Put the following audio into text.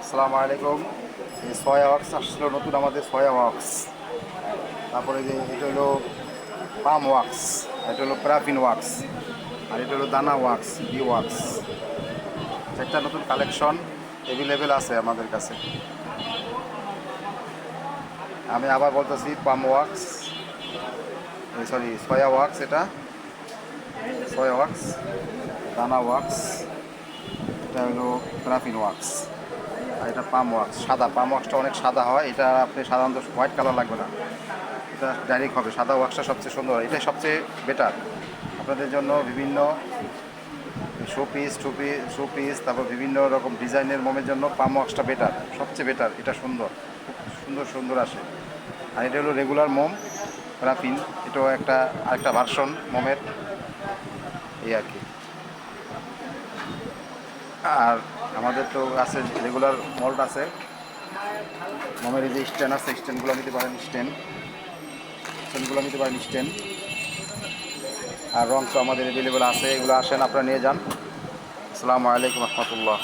আসসালামু আলাইকুম। এই সয়া ওয়াক্স আসছিল নতুন আমাদের সয়া ওয়াক্স তারপরে যে এটা হলো পাম ওয়াক্স এটা হলো প্রাফিন ওয়াক্স আর এটা হলো দানা ওয়াক্স বি ওয়াক্স চারটা নতুন কালেকশন অ্যাভেলেবেল আছে আমাদের কাছে। আমি আবার বলতেছি palm wax sorry soya wax এটা। সয়া ওয়াক্স দানা ওয়াক্স এটা হলো প্রাফিন ওয়াক্স আর এটা পাম ওয়াক্স, সাদা। পাম ওয়াক্সটা অনেক সাদা হয়। এটা আপনি সাধারণত হোয়াইট কালার লাগবে না। এটা ডাইরেক্ট হবে। সাদা ওয়াক্সটা সবচেয়ে সুন্দর। এটাই সবচেয়ে বেটার। আপনাদের জন্য বিভিন্ন showpiece two piece showpiece, তারপর বিভিন্ন রকম ডিজাইনের মোমের জন্য পাম ওয়াক্সটা বেটার। সবচেয়ে বেটার। এটা সুন্দর। খুব সুন্দর সুন্দর আসে। আর এটা হলো রেগুলার মোম, রাফিন। এটাও একটা আরেকটা ভার্সন মোমের। এই আর কি। আর আমাদের তো আছে রেগুলার মল্ট আছে। মোমের যে স্ট্যান্ড আছে স্ট্যান্ডগুলো নিতে পারেন স্ট্যান্ড স্ট্যান্ডগুলো নিতে পারেন স্ট্যান্ড আর রং তো আমাদের অ্যাভেলেবেল আছে, এগুলো আসেন, আপনারা নিয়ে যান। আসসালামু আলাইকুম রহমতুল্লাহ।